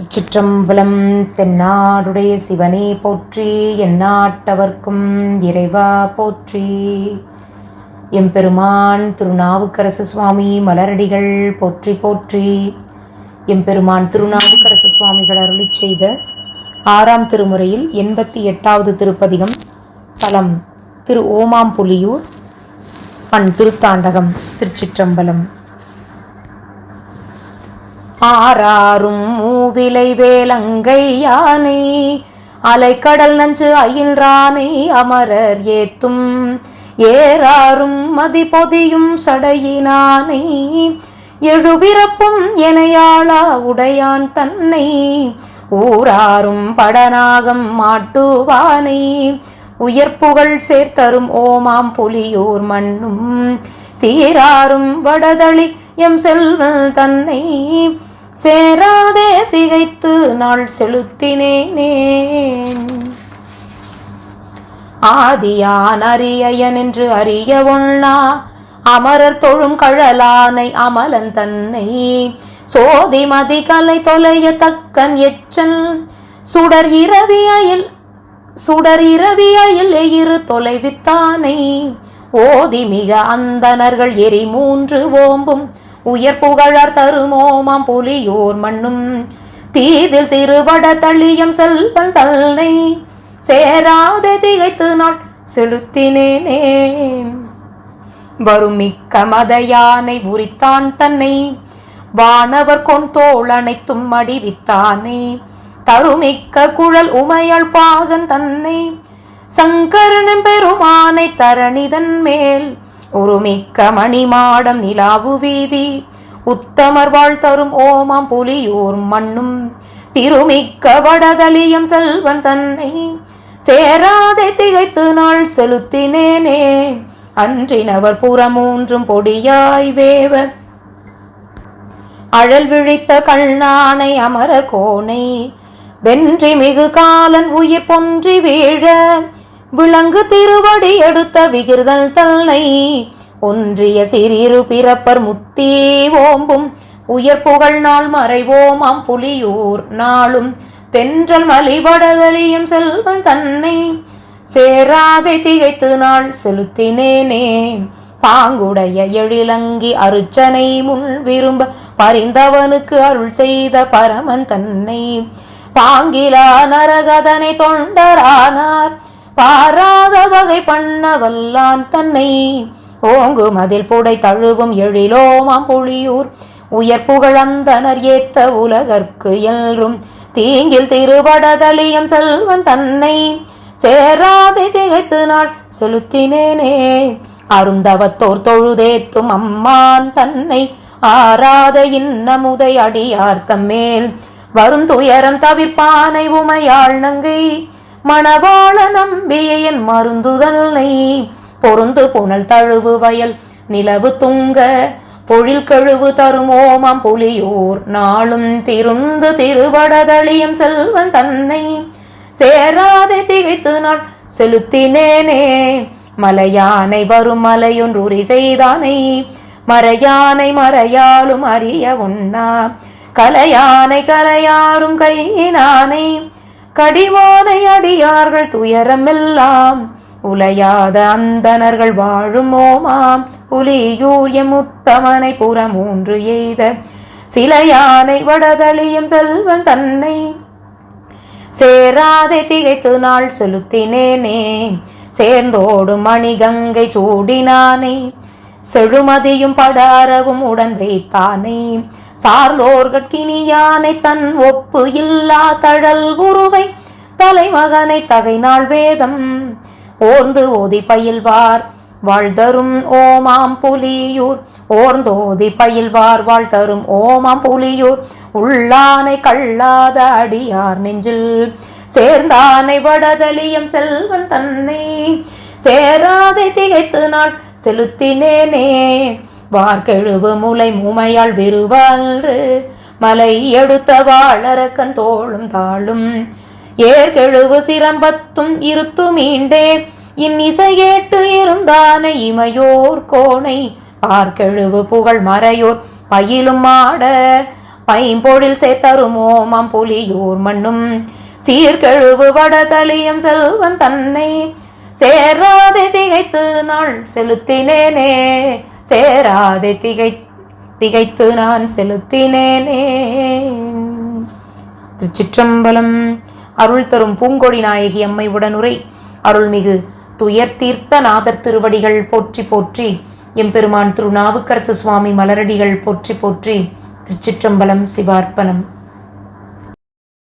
திருச்சிற்றம்பலம் தென்னாடுடைய சிவனே போற்றி எந்நாட்டவர்க்கும் இறைவா போற்றி. எம்பெருமான் திருநாவுக்கரசு சுவாமி மலரடிகள் போற்றி போற்றி. எம்பெருமான் திருநாவுக்கரசு சுவாமிகள் அருளி செய்த ஆறாம் திருமுறையில் எண்பத்தி எட்டாவது திருப்பதிகம் தலம் திரு ஓமாம்புலியூர் பண் திருத்தாண்டகம் திருச்சிற்றம்பலம். ஆறாரும் மூவிலை வேலங்கை யானை அலைக்கடல் நஞ்சு அயில்ரானை அமரர் ஏத்தும். ஏறாரும் மதிபொதியும் சடையினானை எழுபிறப்பும் எனையாளா உடையான் தன்னை. ஊராரும் படநாகம் மாட்டுவானை உயர்ப்புகள் சேர்த்தரும் ஓமாம் புலியூர் மண்ணும். சீராரும் வடதளி எம் செல்வன் தன்னை சேராதே திகைத்து நாள் செலுத்தினேன். ஆதியான் அரியன் என்று அறிய ஒண்ணா அமரர் தொழும் கழலானை அமலன் தன்னை. சோதி மதி கலை தொலைய தக்கன் எச்சன் சுடர் இரவியயில் சுடர் இரவியயில் எயிறு தொலைவித்தானை. ஓதி மிக அந்தனர்கள் எரி மூன்று ஓம்பும் உயர் புகழார் தருமோமாம் புலியோர் மண்ணும். தீதில் திருவட தள்ளியம் செல்வன் தல்லை சேராதே திகைத்து நான் செலுத்தினேனே. வரும் மிக்க மத யானை உரித்தான் தன்னை. வானவர் கொண்டோள் அனைத்தும் அடிவித்தானே. தருமிக்க குழல் உமையாள் பாகன் தன்னை. சங்கரனும் பெருமானை தரணிதன் மேல் உருமிக்க மணிமாடம் நிலாவு வீதி. உத்தமர் வாழ் தரும் ஓமாம் புலியூர் மண்ணும். திருமிக்க வடதலியம் செல்வன் தன்னை சேராதை திகைத்து நாள் செலுத்தினேனே. அன்றினவர் புறமூன்றும் பொடியாய் வேவ அழல் விழித்த கண்ணானை அமரர் கோனை. வென்றி மிகு காலன் உயிர் பொன்றி வீழ விளங்கு திருவடி எடுத்த விகிர்தல் தன்னை ஒன்றிய சிறிரு பிறப்பர் முத்தி ஓம்பும். உயர் புகழ் நாள் மறைவோமாம் புலியூர் நாளும். தென்றல் மலிவடதலியும் செல்வன் தன்னை சேராதை திகைத்து நாள் செலுத்தினேனே. பாங்குடைய எழிலங்கி அருச்சனை முன் விரும்ப பரிந்தவனுக்கு அருள் செய்த பரமன் தன்னை. பாங்கிலா நரகதனை தொண்டரானார் பாராத வகை பண்ண வல்லான் தன்னை. ஓங்கு மதில் புடை தழுவும் எழிலோமாம் புலியூர். உயர் புகழந்தனர் ஏத்த உலகற்கு எல்றும் தீங்கில் திருவடதலியம் செல்வன் தன்னை. சேராதை திகைத்து நாள் செலுத்தினேனே. அருந்தவத்தோர் தொழுதேத்தும் அம்மான் தன்னை. ஆராத இன்னமுதை அடியார்த்தம் மேல். வருந்துயரம் தவிர்ப்பானை உமையாள் நங்கை. மணவாள நம்பியன் மருந்துதல்லை பொருந்து புனல் தழுவு வயல் நிலவு துங்க பொழில் கழுவு தருமோமாம் ஓமம் புலியூர் நாளும் திருந்து திருவடதளியும் செல்வன் தன்னை சேராதே திகைத்து நாள் செலுத்தினேனே. மலையானை வரும் மலையொன்றுரி செய்தானை மறையானை மறையாலும் அறிய உண்ணா. கலையானை கலையாரும் கையினானை கடிவானை அடியார்கள் துயரமெல்லாம். உலையாத அந்தனர்கள் வாழும் ஓமாம். புலியூர் எமுத்தமனை புறமூன்று எய்த. சில யானை வடதளியும் செல்வன் தன்னை. சேராதை திகைத்து நாள் செலுத்தினேனே. சேர்ந்தோடும் மணிகங்கை சூடினானே. செழுமதியும் படாரவும் உடன் வைத்தானே. சார்ந்தோர்கட்கினியானை தன் ஒப்பு இல்லா தழல் குருவை தலைமகனை தகை நாள் வேதம் ஓர்ந்து ஓதி பயில்வார் வாழ்தரும் ஓமாம் புலியூர். ஓர்ந்தோதி பயில்வார் வாழ்தரும் ஓமாம் புலியூர். உள்ளானை கள்ளாத அடியார் நெஞ்சில் சேர்ந்தானை வடதலியம் செல்வன் தன்னை. சேராதை திகைத்து நாள் செலுத்தினேனே வார்கெழுவு முலை முமையாள் விருவாறு மலை எடுத்த வாழறக்கன் தோளும் தாழும் ஏற்கெழுவு சிரம்பத்தும் இருத்து மீண்டே இன்னிசை கேட்டு இருந்தானை இமையோர் கோணை பார்க்கெழுவு புகழ் மறையோர் பயிலும் மாட பைம்பொழில் சேர்த்தரும் ஓமம் புலியூர் மண்ணும். சீர்கெழுவு வடதளியம் செல்வன் தன்னை சேராதே திகைத்து நாள் செலுத்தினேனே. சேராதே திகை திகைத்து நான் செலுத்தினேனே. திருச்சிற்றம்பலம் அருள் தரும் பூங்கொடி நாயகி அம்மை உடனுரை. அருள்மிகு துயர் தீர்த்த நாதர் திருவடிகள் போற்றி போற்றி. எம்பெருமான் திருநாவுக்கரசு சுவாமி மலரடிகள் போற்றி போற்றி. திருச்சிற்றம்பலம் சிவார்ப்பணம்.